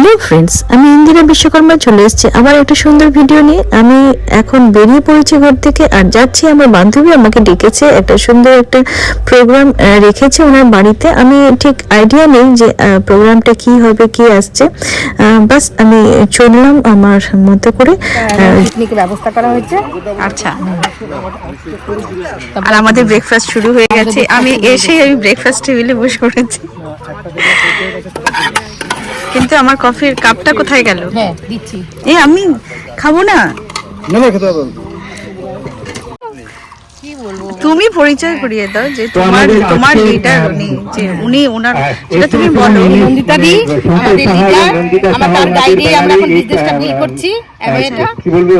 Hello friends আমি ইন্দিরা বিশ্বকর্মা চলে এসেছি আবার একটা সুন্দর ভিডিও নিয়ে। আমি এখন বেরিয়ে পড়েছি ঘর থেকে আর যাচ্ছি আমার বান্ধবী আমাকে ডেকেছে একটা সুন্দর একটা প্রোগ্রাম রেখেছে ওনার বাড়িতে। আমি ঠিক আইডিয়া নেই যে প্রোগ্রামটা কি হবে কি আসছে। বাস আমি চললাম আমার মতো করে। পিকনিকের ব্যবস্থা করা হয়েছে। আচ্ছা। আর আমাদের ব্রেকফাস্ট শুরু হয়ে গেছে। আমি এসে আমি ব্রেকফাস্ট টেবিলে বসে পড়েছি। কিন্তু আমার কফির কাপটা কোথায় গেল? হ্যাঁ দিচ্ছি। এ আমি খাব না? তুমি পরিচয় করিয়ে দাও যে তোমার তোমার এটা লিডার উনি যে উনি ওনার এটা সেটা তুমি বলো। নন্দিতা দি আমাদের লিডার আমরা তার গাইডে আমরা এখন বিজনেসটা বিল করছি। এবারে এটা কি বলব?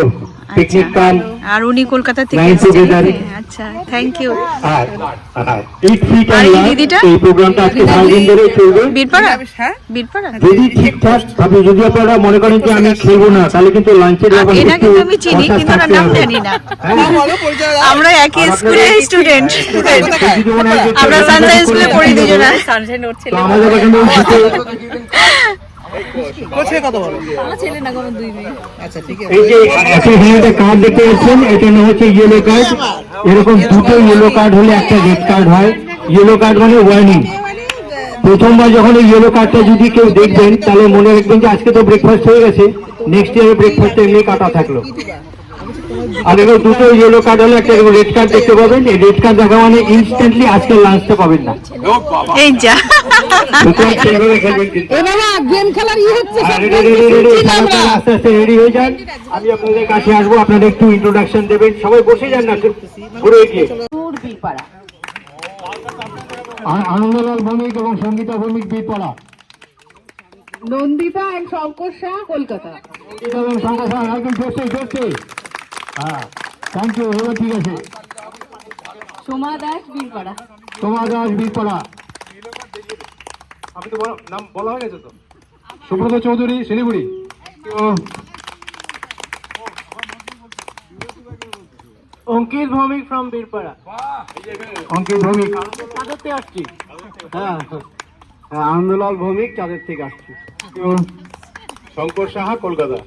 পিকনিক কাম আর উনি কলকাতা থেকে together. আচ্ছা থ্যাংক ইউ আর এই অ্যান্ড দিদিটা? এই প্রোগ্রামটা আজকে সারাদিন ধরে চলবে। বীরপাড়া? বীরপাড়া? যদি ঠিকঠাক? ভাবে যদি আপনারা মনে করেন যে আমি খেলব না তাহলে কিন্তু লাঞ্চের ব্যাপার একটু কিন্তু আমি চিনি কিন্তু ওনার নাম জানি না। হ্যাঁ? আমরা একই আর স্কুলের আপনাদের- স্টুডেন্ট যদি মনে হয় যে আমরা ছেলেরা সানসাইন স্কুলে এই যে একটা কার্ড দেখতে পাচ্ছেন এটা নাম হচ্ছে ইয়েলো কার্ড এরকম দুটো ইয়েলো কার্ড হলে একটা রেড কার্ড হয়। ইয়েলো কার্ড মানে ওয়ার্নিং প্রথমবার যখন এই ইয়েলো কার্ডটা যদি কেউ দেখবেন তাহলে মনে রাখবেন যে আজকে তো ব্রেকফাস্ট হয়ে গেছে। নেক্সট ইয়ারে ব্রেকফাস্ট এমনি কাটা থাকল। আর এবার দুটো ইয়েলো কার্ড হলে একটা রেড কার্ড দেখতে পাবেন। এই রেড কার্ড দেখা মানে ইনস্ট্যান্টলি আজকে লাঞ্চটা পাবেন না। এই যা। আস্তে আস্তে রেডি হয়ে যান আমি আপনাদের কাছে আসব একটু ইন্ট্রোডাকশন দেবেন। সবাই বসে যান না ঘুরে গিয়ে। আনন্দলাল ভৌমিক এবং সঙ্গীতা ভৌমিক বীরপাড়া নন্দিতা এন্ড শঙ্কর শাহ কলকাতা। এবং একদম হ্যাঁ। থ্যাংক ইউ এবার ঠিক আছে। সোমা দাস বীরপাড়া। তোমার দাস বীরপাড়া। আমি তো নাম বলা হয়ে গেছে তো। সুব্রত চৌধুরী শিলিগুড়ি। অঙ্কিত ভৌমিক ফ্রম বীরপাড়া। অঙ্কিত ভৌমিক। চাঁদের থেকে আসছি। হ্যাঁ হ্যাঁ, আনন্দলাল ভৌমিক চাঁদের থেকে আসছি। Shankar Saha Kolkata.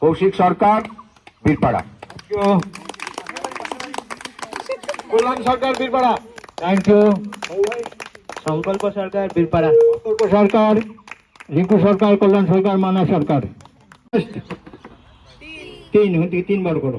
Kaushik. Sarkar Birpara. Kalyan Sarkar Birpara. Thank you Sankalpa Sarkar Birpara. সংকল্প সরকার রিঙ্কু সরকার কল্যাণ সরকার মানা সরকার। তিন। তিনবার করো।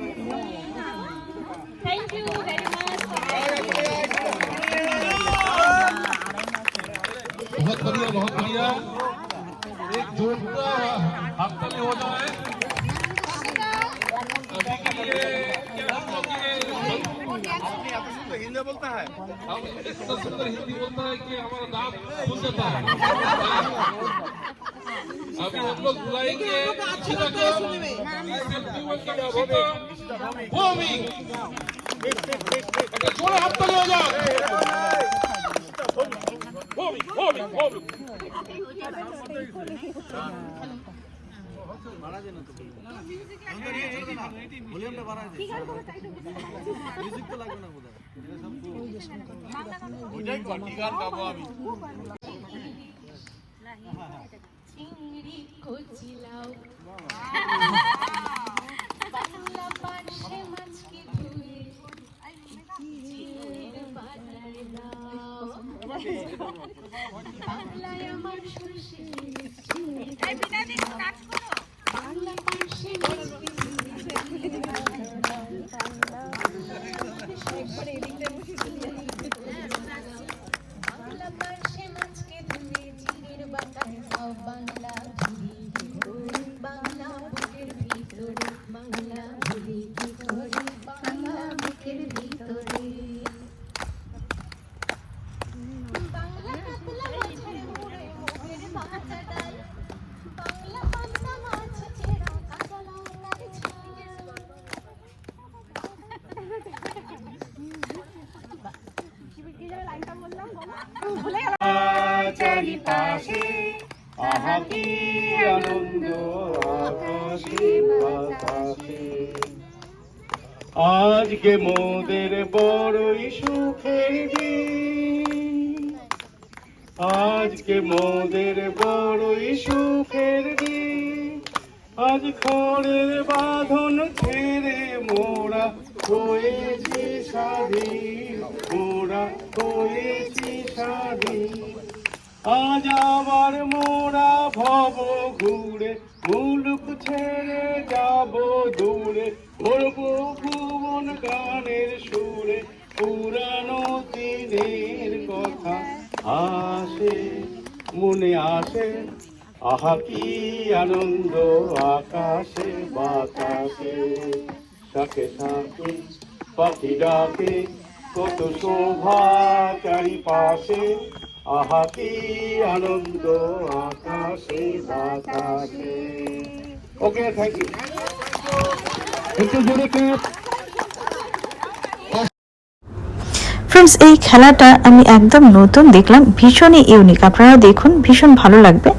तो हम कल हो जाए अभी के लिए हिंदी बोलता है हम इतना सुंदर हिंदी बोलता है। कि हमारा दाम खुल जाता है अभी हम लोग बुलाएँगे भूमि छोड़ो हाथ तले हो। जाओ भूमि भूमि भूमि হয়ে যাক ভূমি ভূমি ভূমি চিংড়ি আনন্দ আজকে মোদের বড়ই সুখের আজকে মোদের বড়ই সুখের আজ খড়ের বাঁধন ছেড়ে মোরা হয়েছি স্বাধীন, মোরা হয়েছি স্বাধীন। আজ আবার মোরা ভব ঘুরে মুলুক ছেড়ে যাব দূরে। ভরব ভুবন গানের সুরে, পুরানো দিনের কথা আসে, মনে আসে। আহা, কি আনন্দ আকাশে, বাতাসে। শাকে শাকে পাখি ডাকে কত শোভা চারিপাশে। আহা কি আনন্দ আকাশে বাতাসে। ওকে থ্যাংক ইউ একটু জোরে ফ্রেন্ডস এই খেলাটা আমি একদম নতুন দেখলাম, ভীষণই ইউনিক আপনারা দেখুন, ভীষণ ভালো লাগবে।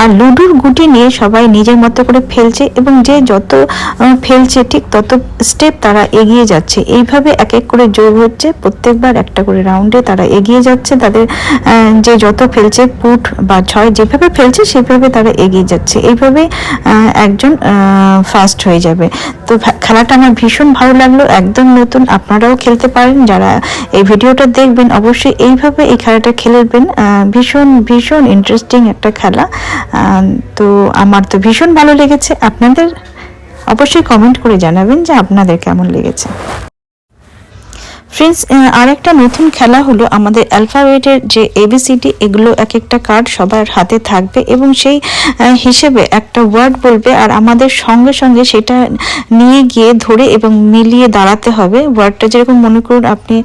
আর লুডুর গুটি নিয়ে সবাই নিজের মতো করে ফেলছে এবং যে যত ফেলছে ঠিক তত স্টেপ তারা এগিয়ে যাচ্ছে। এইভাবে এক এক করে যোগ হচ্ছে, প্রত্যেকবার একটা করে রাউন্ডে তারা এগিয়ে যাচ্ছে। তাদের যে যত ফেলছে পুট বা ছয় যেভাবে ফেলছে সেভাবে তারা এগিয়ে যাচ্ছে। এইভাবে একজন ফার্স্ট হয়ে যাবে। তো খেলাটা আমার ভীষণ ভালো লাগল, একদম নতুন। আপনারাও খেলতে পারেন, যারা এই ভিডিওটা দেখবেন, অবশ্যই এইভাবে এই খেলাটা খেলবেন। ভীষণ ভীষণ ইন্টারেস্টিং একটা খেলা। তো আমার তো ভীষণ ভালো লেগেছে। আপনাদের অবশ্যই কমেন্ট করে জানাবেন যে আপনাদের কেমন লেগেছে। ফ্রেন্ডস আরেকটা নতুন খেলা হলো আমাদের অ্যালফাবেটের যে এবিসিডি এগুলো এক একটা কার্ড সবার হাতে থাকবে এবং সেই হিসেবে একটা ওয়ার্ড বলবে আর আমাদের সঙ্গে সঙ্গে সেটা নিয়ে গিয়ে ধরে এবং মিলিয়ে দাঁড়াতে হবে। ওয়ার্ডটা যেরকম মনে করুন আপনি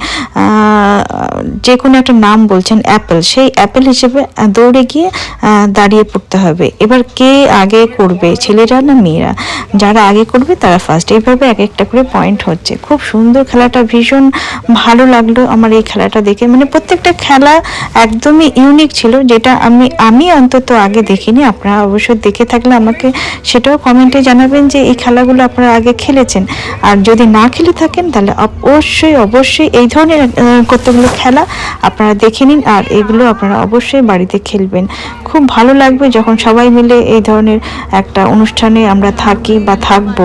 যে কোনো একটা নাম বলছেন অ্যাপেল সেই অ্যাপেল হিসেবে দৌড়ে গিয়ে দাঁড়িয়ে পড়তে হবে। এবার কে আগে করবে, ছেলেরা না মেয়েরা? যারা আগে করবে তারা ফার্স্ট এইভাবে এক একটা করে পয়েন্ট হচ্ছে। খুব সুন্দর খেলাটা, ভীষণ ভালো লাগল আমার এই খেলাটা দেখে। মানে প্রত্যেকটা খেলা একদমই ইউনিক ছিল, যেটা আমি আমি অন্তত আগে দেখিনি। আপনারা অবশ্যই দেখে থাকলে আমাকে সেটাও কমেন্টে জানাবেন যে এই খেলাগুলো আপনারা আগে খেলেছেন। আর যদি না খেলে থাকেন, তাহলে অবশ্যই অবশ্যই এই ধরনের কতগুলো খেলা আপনারা দেখে নিন আর এগুলো আপনারা অবশ্যই বাড়িতে খেলবেন। খুব ভালো লাগবে যখন সবাই মিলে এই ধরনের একটা অনুষ্ঠানে আমরা থাকি বা থাকব,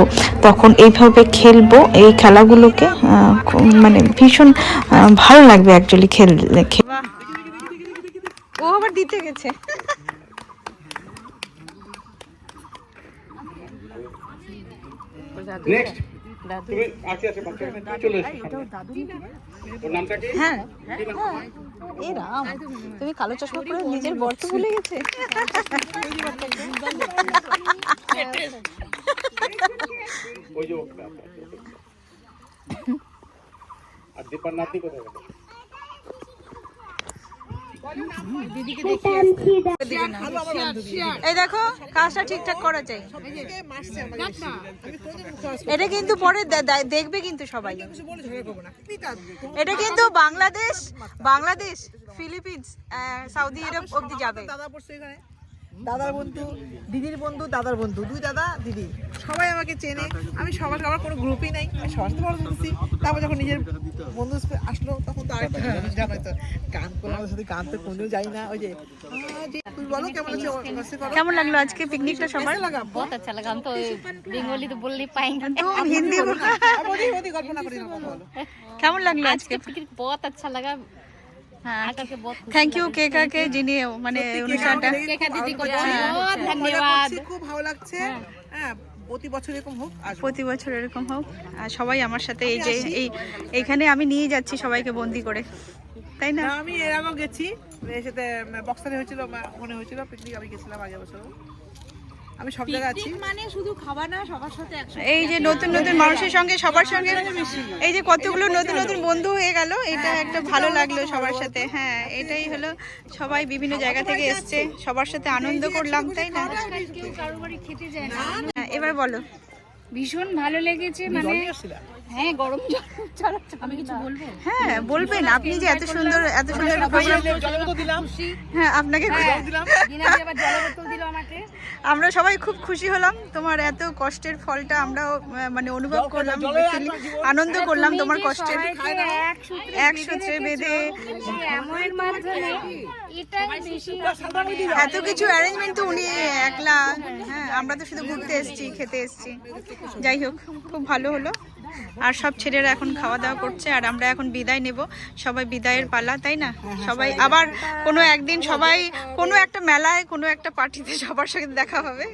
তখন এইভাবে খেলব। এই খেলাগুলোকে মানে ভীষণ ভালো লাগবে অ্যাকচুয়ালি খেললে ও আবার দিতে গেছে। নেক্সট তুমি আছে আছে বাচ্চা আছে, তুমি চলে এসো ওর নামটা কি? হ্যাঁ রাম। তুমি কালো চশমা পরে নিজের বর্ত ভুলে গেছে? ওই যে। আর দীপার নাতি কোথায় গেল? এই দেখো, কাজটা ঠিকঠাক করা চাই এটা কিন্তু পরে দেখবে কিন্তু সবাই। এটা কিন্তু Bangladesh Bangladesh, Philippines Saudi Arab অব্দি যাবে। দাদার বন্ধু দিদির বন্ধু দাদার বন্ধু। দুই দাদা দিদি। সবাই আমাকে চেনে। আমি সবার সবার কোনো গ্রুপই নাই। আমি সবার সাথে ভালো করতেছি তারপর যখন নিজের বন্ধু আসলো তখন তো আরেকটা গান করলাম। সাথে গান তো কোনো যাই না। ওই যে কেমন লাগল আজকে পিকনিকটা সবার? লাগা বহুত আচ্ছা লাগা। আমি তো বেঙ্গলি তো বললি পাই কিন্তু হিন্দি কল্পনা করি না। কেমন লাগল আজকে পিকনিক বহুত আচ্ছা লাগা। থ্যাংক ইউ কেকাকে যিনি মানে অনুষ্ঠানটা ধন্যবাদ। খুব ভালো লাগছে। হ্যাঁ।, হ্যাঁ প্রতি বছর এরকম হোক প্রতি বছর এরকম হোক। আর সবাই আমার সাথে এই যে এই এখানে আমি নিয়ে যাচ্ছি সবাইকে বন্দি করে। তাই না? আমি এর আগেও গেছি। এর সাথে বক্সারে হয়েছিল মনে হয়েছিল পিকনিক আমি গেছিলাম আগের বছর আমি সব জায়গায় আছি। এই যে নতুন নতুন মানুষের সঙ্গে সবার সঙ্গে এই যে কতগুলো নতুন নতুন বন্ধু হয়ে গেল এটা একটা ভালো লাগল সবার সাথে। হ্যাঁ এটাই হলো সবাই বিভিন্ন জায়গা থেকে এসছে সবার সাথে আনন্দ করলাম তাই না? না। হ্যাঁ, এবার বলো। ভীষণ ভালো লেগেছে মানে হ্যাঁ গরম জল আমি কিছু বলব? হ্যাঁ বলবেন আপনি যে এত সুন্দর এত সুন্দর হ্যাঁ আপনাকে আমাকে। আমরা সবাই খুব খুশি হলাম। তোমার এত কষ্টের ফলটা আমরাও মানে অনুভব করলাম আনন্দ করলাম তোমার কষ্টের। এক সূত্রে বেঁধে বেশি এত কিছু অ্যারেঞ্জমেন্ট তো উনি একলা হ্যাঁ আমরা তো শুধু ঘুরতে এসেছি খেতে এসেছি। যাই হোক খুব ভালো হলো। আর সব ছেলেরা এখন খাওয়া দাওয়া করছে, আর আমরা এখন বিদায় নেব। সবাই বিদায়ের পালা, তাই না? সবাই আবার কোনো একদিন সবাই কোনো একটা মেলায়, কোনো একটা পার্টিতে সবার সাথে দেখা হবে।